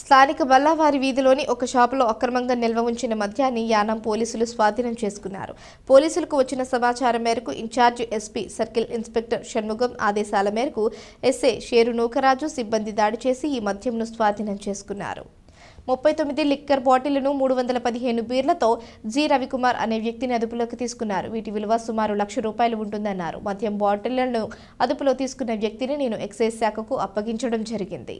స్థానిక బల్లావారి వీధిలోని ఒక షాపులో అక్రమంగా నిల్వ ఉంచిన మద్యాన్ని యానం పోలీసులు స్వాధీనం చేసుకున్నారు. పోలీసులకు వచ్చిన సమాచారం మేరకు in-charge SP circle inspector Shanmugam ఆదేశాల మేరకు ఎస్ఏ షేరు నూకరాజు సిబ్బంది దాడి చేసి ఈ మద్యంను స్వాధీనం చేసుకున్నారు. ముప్పై తొమ్మిది లిక్కర్ బాటిళ్ళను మూడు వందల పదిహేను బీర్లతో జి రవికుమార్ అనే వ్యక్తిని అదుపులోకి తీసుకున్నారు. వీటి విలువ సుమారు లక్ష రూపాయలు ఉంటుందన్నారు. మద్యం బాటిళ్ళను అదుపులో తీసుకున్న వ్యక్తిని నేను ఎక్సైజ్ శాఖకు అప్పగించడం జరిగింది.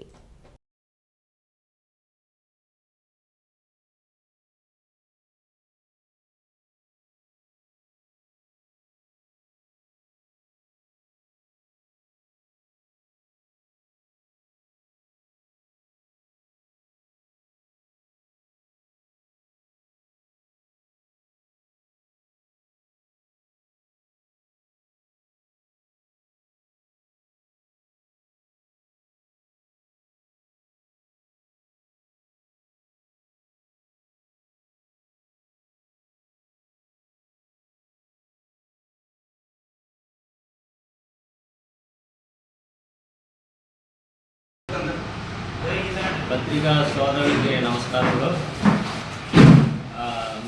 పత్రికా సోదరుడికి నమస్కారాలు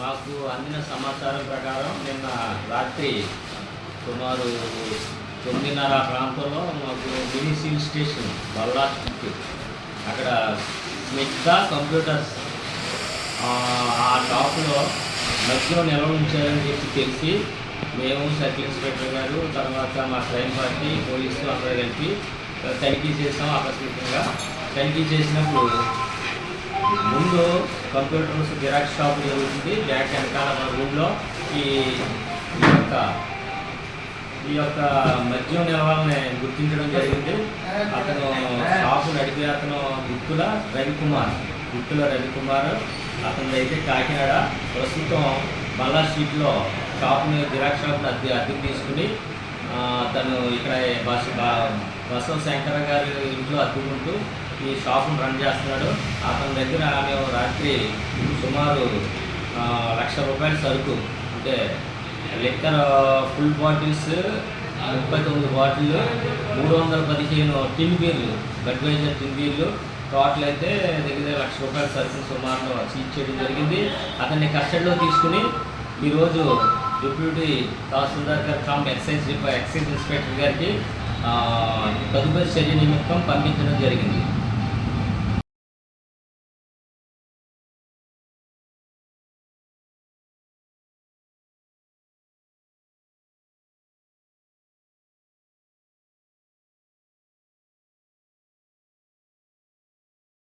మాకు అందిన సమాచారం ప్రకారం నిన్న రాత్రి సుమారు తొమ్మిదిన్నర ప్రాంతంలో మాకు మినీ సివిల్ స్టేషన్ బల్లా అక్కడ స్మిగ్ధ కంప్యూటర్స్ ఆ, టాప్లో మధ్యలో నిల్వ ఉంచారని చెప్పి తెలిసి మేము సర్కిల్ ఇన్స్పెక్టర్ గారు తర్వాత మా క్రైమ్ పార్టీ పోలీసులు అందరూ కలిపి తనిఖీ చేస్తాం ఆకస్మికంగా. తనిఖీ చేసినప్పుడు ముందు కంప్యూటర్స్ జిరాక్స్ షాప్ జరుగుతుంది. బ్యాక్ వెనకాల మన రూమ్లో ఈ ఈ యొక్క ఈ యొక్క మద్యం నిల్వల్ని గుర్తించడం జరిగింది. అతను షాపు నడిపే అతను గుర్తుల రవికుమార్ గుర్తుల రవికుమార్. అతనిది అయితే కాకినాడ. ప్రస్తుతం బల్లా స్ట్రీట్లో షాపుని జిరాక్స్ షాప్ని అద్దె అద్దెకు తీసుకుని తను ఇక్కడ బస్ బ- బసవ శంకర గారి ఇంట్లో అద్దుకుంటూ ఈ షాప్ను రన్ చేస్తున్నాడు. అతని దగ్గర మేము రాత్రి సుమారు లక్ష రూపాయల సరుకు అంటే లిక్కర్ ఫుల్ బాటిల్స్ ముప్పై తొమ్మిది బాటిళ్ళు మూడు వందల పదిహేను టిన్ బీర్లు బడ్వైజర్ టిన్ బీర్లు టోటల్ అయితే దగ్గర లక్ష రూపాయల సరుకు సుమారులో సీజ్ చేయడం జరిగింది. అతన్ని కస్టడీలో తీసుకుని ఈరోజు డిప్యూటీ తహసీల్దార్ గారు ఫ్రమ్ ఎక్సైజ్ ఎక్సైజ్ ఇన్స్పెక్టర్ గారికి తదుపరి చర్య నిమిత్తం పంపించడం జరిగింది.